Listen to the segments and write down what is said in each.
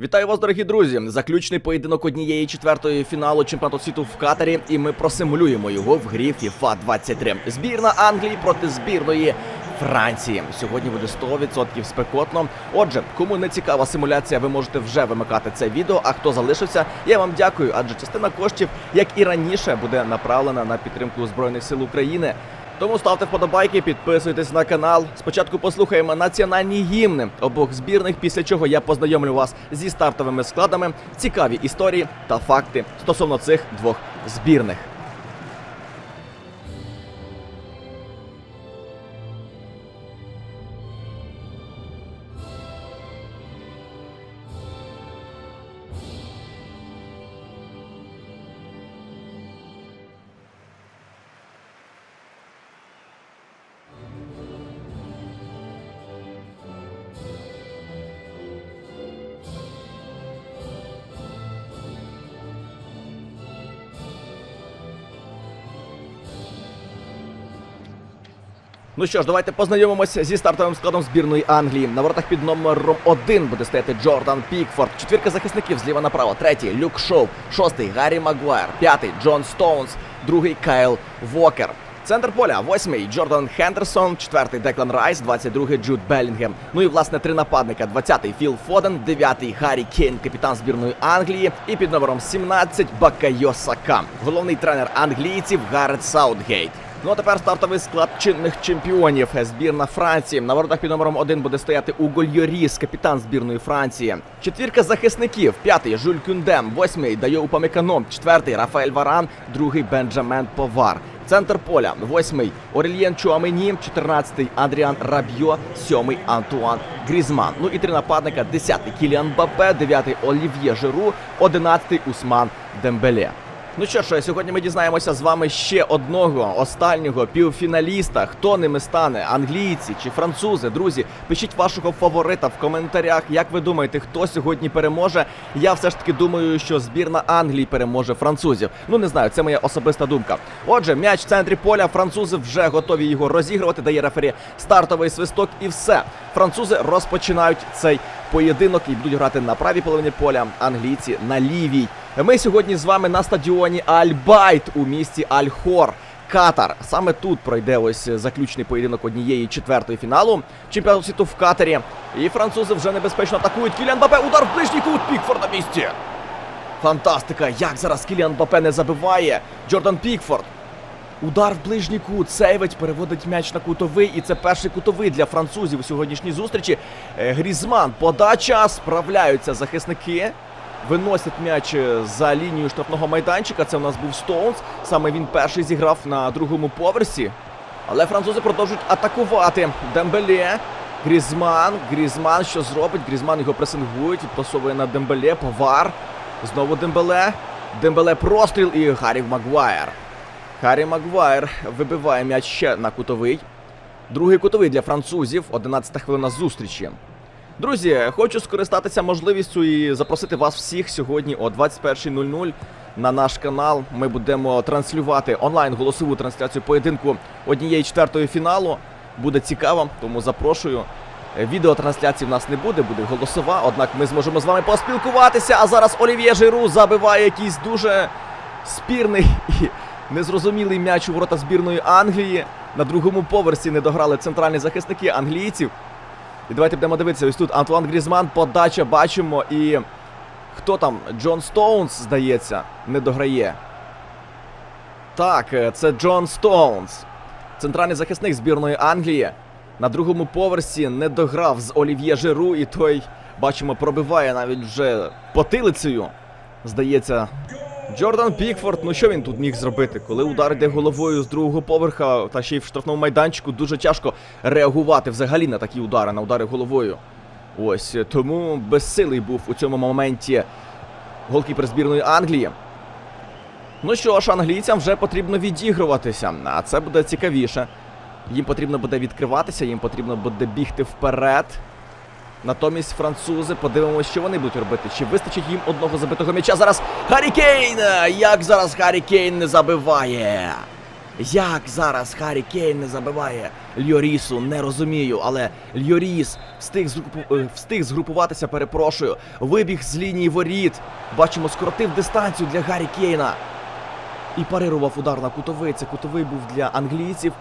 Вітаю вас, дорогі друзі! Заключний поєдинок однієї четвертої фіналу чемпіонату світу в Катарі, і ми просимулюємо його в грі FIFA 23. Збірна Англії проти збірної Франції. Сьогодні буде 100% спекотно. Отже, кому не цікава симуляція, ви можете вже вимикати це відео. А хто залишився, я вам дякую, адже частина коштів, як і раніше, буде направлена на підтримку збройних сил України. Тому ставте вподобайки, підписуйтесь на канал. Спочатку послухаємо національні гімни обох збірних, після чого я познайомлю вас зі стартовими складами, цікаві історії та факти стосовно цих двох збірних. Ну що ж, давайте познайомимося зі стартовим складом збірної Англії. На воротах під номером 1 буде стояти Джордан Пікфорд. Четвірка захисників зліва направо. Третій Люк Шоу. Шостий Гаррі Магуайр. П'ятий Джон Стоунс. Другий Кайл Вокер. Центр поля, восьмий Джордан Хендерсон, четвертий Деклан Райс, 22-й Джуд Белінгем. Ну і власне три нападника: 20-й Філ Фоден, 9-й Гаррі Кейн, капітан збірної Англії, і під номером 17 Бакайо Сака. Головний тренер англійців Гаррет Саутгейт. Ну а тепер стартовий склад чинних чемпіонів. Збірна Франції. На воротах під номером 1 буде стояти Уго Льоріс, капітан збірної Франції. Четвірка захисників. П'ятий Жюль Кюндем, восьмий Дайо Упамекано, четвертий Рафаель Варан, другий Бенджамен Повар. Центр поля, восьмий Орельєн Чуамені, 14-й Адріан Рабьо, сьомий Антуан Грізман. Ну і три нападника: 10-й Кіліан Бапе, 9-й Олів'є Жиру, 11-й Усман Дембеле. Ну що ж, сьогодні ми дізнаємося з вами ще одного останнього півфіналіста. Хто ними стане? Англійці чи французи? Друзі, пишіть вашого фаворита в коментарях. Як ви думаєте, хто сьогодні переможе? Я все ж таки думаю, що збірна Англії переможе французів. Ну не знаю, це моя особиста думка. Отже, м'яч в центрі поля. Французи вже готові його розігрувати. Дає рефері стартовий свисток, і все. Французи розпочинають цей поєдинок і будуть грати на правій половині поля. Англійці на лівій. Ми сьогодні з вами на стадіоні Аль-Байт у місті Аль-Хор. Катар. Саме тут пройде ось заключний поєдинок однієї четвертої фіналу чемпіонату світу в Катарі. І французи вже небезпечно атакують. Кіліан Бапе, удар в ближній кут, Пікфорд на місці. Фантастика! Як зараз Кіліан Бапе не забиває. Джордан Пікфорд. Удар в ближній кут. Сейвить переводить м'яч на кутовий. І це перший кутовий для французів у сьогоднішній зустрічі. Е, Грізман. Подача. Справляються захисники. Виносять м'яч за лінію штрафного майданчика. Це у нас був Стоунс. Саме він перший зіграв на другому поверсі. Але французи продовжують атакувати. Дембеле. Грізман. Грізман що зробить? Грізман його пресингують. Відпасовує на Дембеле. Повар. Знову Дембеле. Дембеле простріл і Гаррі Магуайр. Харі Магуайр вибиває м'яч ще на кутовий. Другий кутовий для французів. 11 хвилина зустрічі. Друзі, хочу скористатися можливістю і запросити вас всіх сьогодні о 21.00 на наш канал. Ми будемо транслювати онлайн голосову трансляцію поєдинку однієї четвертої фіналу. Буде цікаво, тому запрошую. Відеотрансляції в нас не буде, буде голосова. Однак ми зможемо з вами поспілкуватися. А зараз Олів'є Жиру забиває якийсь дуже спірний і незрозумілий м'яч у ворота збірної Англії. На другому поверсі не дограли центральні захисники англійців. І давайте будемо дивитися. Ось тут Антуан Грізман, подача бачимо. І хто там? Джон Стоунс, здається, не дограє. Так, е, це Джон Стоунс. Центральний захисник збірної Англії. На другому поверсі не дограв з Олів'є Жиру, і той, бачимо, пробиває навіть вже потилицею. Здається, Джордан Пікфорд, ну що він тут міг зробити? Коли удар йде головою з другого поверха, та ще й в штрафному майданчику, дуже тяжко реагувати взагалі на такі удари, на удари головою. Ось е, тому безсилий був у цьому моменті голкіпер збірної Англії. Ну що ж, англійцям вже потрібно відігруватися, а це буде цікавіше. Їм потрібно буде відкриватися, їм потрібно буде бігти вперед. Натомість французи, подивимося, що вони будуть робити. Чи вистачить їм одного забитого м'яча? Зараз Харі Кейн! Як зараз Харі Кейн не забиває? Як зараз Харі Кейн не забиває? Льорісу, не розумію, але Льоріс встиг, е, встиг згрупуватися, перепрошую. Вибіг з лінії воріт. Бачимо, скоротив дистанцію для Гаррі Кейна. І парирував удар на кутовий. Це кутовий був для англійців.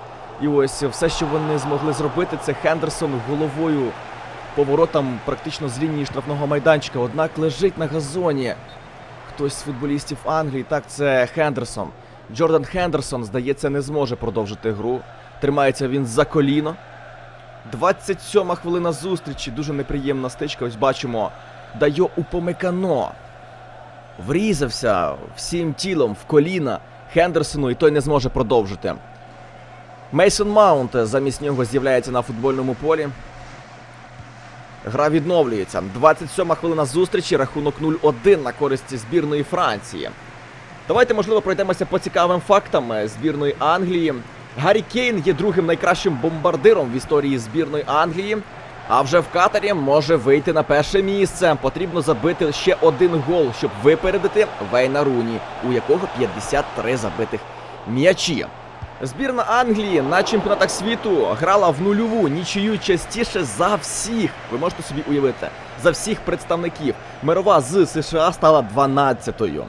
І ось все, що вони змогли зробити, це Хендерсон головою поворотом практично з лінії штрафного майданчика. Однак лежить на газоні. Хтось з футболістів Англії, так це Хендерсон. Джордан Хендерсон, здається, не зможе продовжити гру. Тримається він за коліно. 27 хвилина зустрічі. Дуже неприємна стичка. Ось бачимо. Дайо Упомекано. Врізався всім тілом в коліна Хендерсону, і той не зможе продовжити. Мейсон Маунт замість нього з'являється на футбольному полі. Гра відновлюється. 27 хвилина зустрічі, рахунок 0-1 на користь збірної Франції. Давайте, можливо, пройдемося по цікавим фактам збірної Англії. Гаррі Кейн є другим найкращим бомбардиром в історії збірної Англії. А вже в Катарі може вийти на перше місце. Потрібно забити ще один гол, щоб випередити Вейна Руні, у якого 53 забитих м'ячі. Збірна Англії на чемпіонатах світу грала в нульову нічию частіше за всіх. Ви можете собі уявити, за всіх представників. Мирова з США стала 12-ю.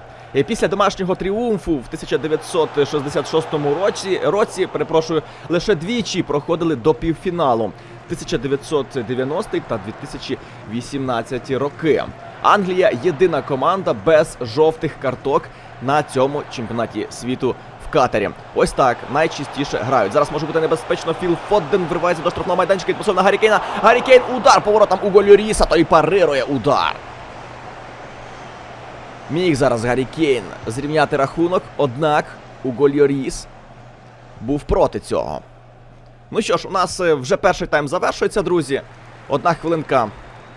Після домашнього тріумфу в 1966 році, році, перепрошую, лише двічі проходили до півфіналу 1990 та 2018 роки. Англія єдина команда без жовтих карток на цьому чемпіонаті світу в Катарі. Ось так найчастіше грають. Зараз може бути небезпечно. Філ Фодден вривається до штрафного майданчика посол на Гаррі Кейна. Удар поворотом у Гольоріса, той парирує удар. Міг зараз Гаррі Кейн зрівняти рахунок, однак у Гольоріс був проти цього. Ну що ж, у нас е, вже перший тайм завершується, друзі. Одна хвилинка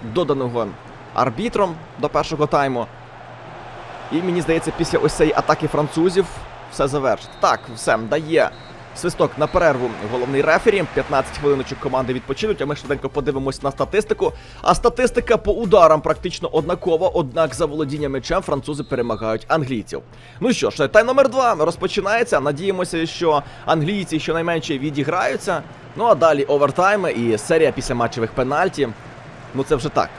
доданого арбітром до першого тайму. І мені здається, після ось цієї атаки французів все завершить. Так, все, дає свисток на перерву головний рефері. 15 хвилиночок команди відпочинуть, а ми швиденько подивимось на статистику. А статистика по ударам практично однакова, однак за володіння м'ячем французи перемагають англійців. Ну що ж, тайм номер 2 розпочинається. Надіємося, що англійці щонайменше відіграються. Ну а далі овертайми і серія після матчевих пенальті. Ну це вже так.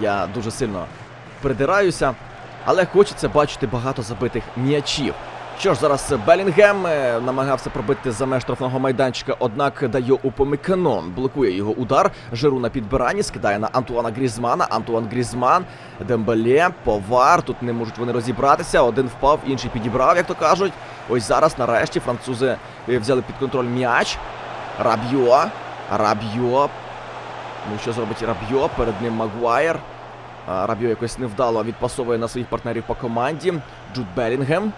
Я дуже сильно придираюся, але хочеться бачити багато забитих м'ячів. Що ж, зараз Белінгем е, намагався пробити за меж штрафного майданчика, однак дає Упомекано, блокує його удар. Жиру на підбиранні, скидає на Антуана Грізмана. Антуан Грізман, Дембеле, Повар. Тут не можуть вони розібратися. Один впав, інший підібрав, як то кажуть. Ось зараз, нарешті, французи е, взяли під контроль м'яч. Рабьо. Рабьо. Ну що зробить Рабьо? Перед ним Магуайр. А, Рабьо якось невдало відпасовує на своїх партнерів по команді. Джуд Белінгем.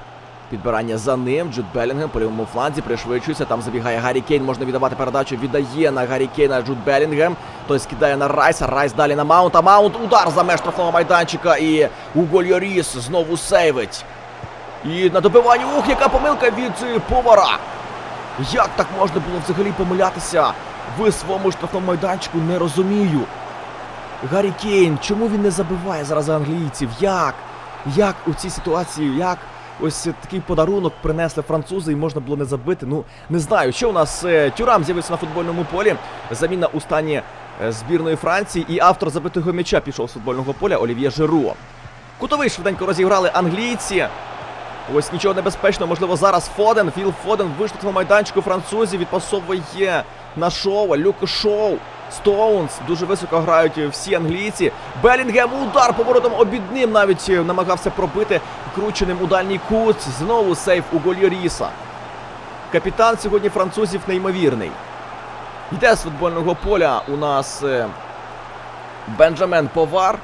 Підбирання за ним. Джуд Белінгем по лівому фланзі пришвидшується. Там забігає Гаррі Кейн. Можна віддавати передачу. Віддає на Гаррі Кейна Джуд Белінгем. Той скидає на Райса. Райс далі на Маунта. Маунт удар за меж штрафного майданчика. І Уго Льоріс знову сейвить. І на добиванні. Ух, яка помилка від е, повара. Як так можна було взагалі помилятися в своєму штрафному майданчику? Не розумію. Гаррі Кейн, чому він не забиває зараз англійців? Як? Як у цій ситуації? Як ось такий подарунок принесли французи і можна було не забити? Ну, не знаю. Що у нас е, Тюрам з'явився на футбольному полі. Заміна у стані е, збірної Франції. І автор забитого м'яча пішов з футбольного поля Олів'є Жиру. Кутовий швиденько розіграли англійці. Ось нічого небезпечного, можливо, зараз Фоден. Філ Фоден вийшов на майданчику французів, відпасовує на шоу, Люк Шоу. Стоунс дуже високо грають всі англійці. Белінгем удар поворотом обідним навіть е, намагався пробити крученим у дальній кут. Знову сейф у Гольоріса. Капітан сьогодні французів неймовірний. Йде з футбольного поля у нас е, Бенджамен Повар,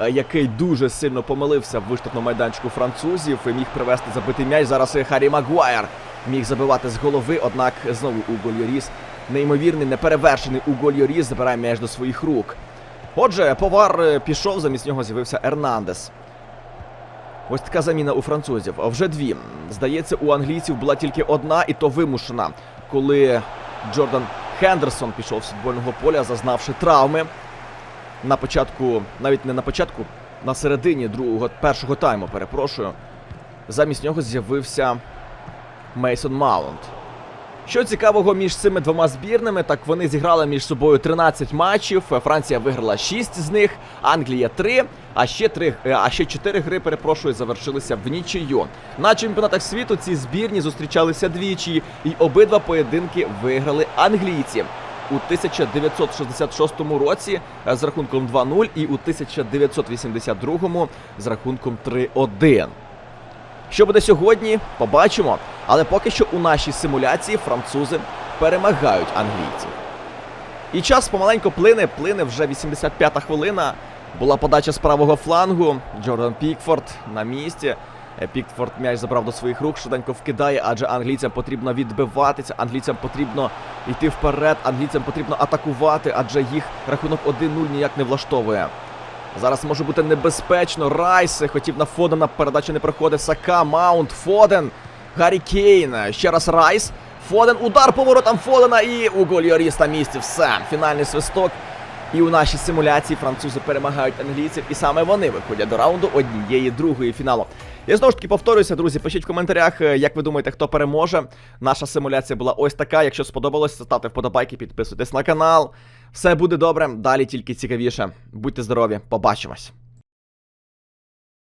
е, який дуже сильно помилився в виштовхному майданчику французів і міг привести забитий м'яч. Зараз Харрі Магуайр міг забивати з голови, однак знову у Гольоріс неймовірний, неперевершений у Гольоріс забирає м'яч до своїх рук. Отже, повар е, пішов, замість нього з'явився Ернандес. Ось така заміна у французів. Вже дві. Здається, у англійців була тільки одна, і то вимушена, коли Джордан Хендерсон пішов з футбольного поля, зазнавши травми. На початку, навіть не на початку, на середині другого першого тайму, перепрошую. Замість нього з'явився Мейсон Маунт. Що цікавого між цими двома збірними, так вони зіграли між собою 13 матчів. Франція виграла 6 з них, Англія 3, а ще 3, а ще 4 гри, перепрошую, завершилися в нічию. На чемпіонатах світу ці збірні зустрічалися двічі, і обидва поєдинки виграли англійці. У 1966 році е, з рахунком 2-0 і у 1982 з рахунком 3-1. Що буде сьогодні, побачимо. Але поки що у нашій симуляції французи перемагають англійців. І час помаленьку плине, плине вже 85-та хвилина. Була подача з правого флангу. Джордан Пікфорд на місці. Е, Пікфорд м'яч забрав до своїх рук, швиденько вкидає, адже англійцям потрібно відбиватися, англійцям потрібно йти вперед, англійцям потрібно атакувати, адже їх рахунок 1-0 ніяк не влаштовує. Зараз може бути небезпечно. Райс хотів на Фодена, передача не проходить. Сака, Маунт, Фоден, Гаррі Кейн. Ще раз Райс. Фоден, удар поворотом Фодена і у на місці. Все. Фінальний свисток. І у нашій симуляції французи перемагають англійців, і саме вони виходять до раунду однієї другої фіналу. Я знову ж таки повторюся, друзі. Пишіть в коментарях, е, як ви думаєте, хто переможе. Наша симуляція була ось така. Якщо сподобалось, ставте вподобайки, підписуйтесь на канал. Все буде добре. Далі тільки цікавіше. Будьте здорові, побачимось.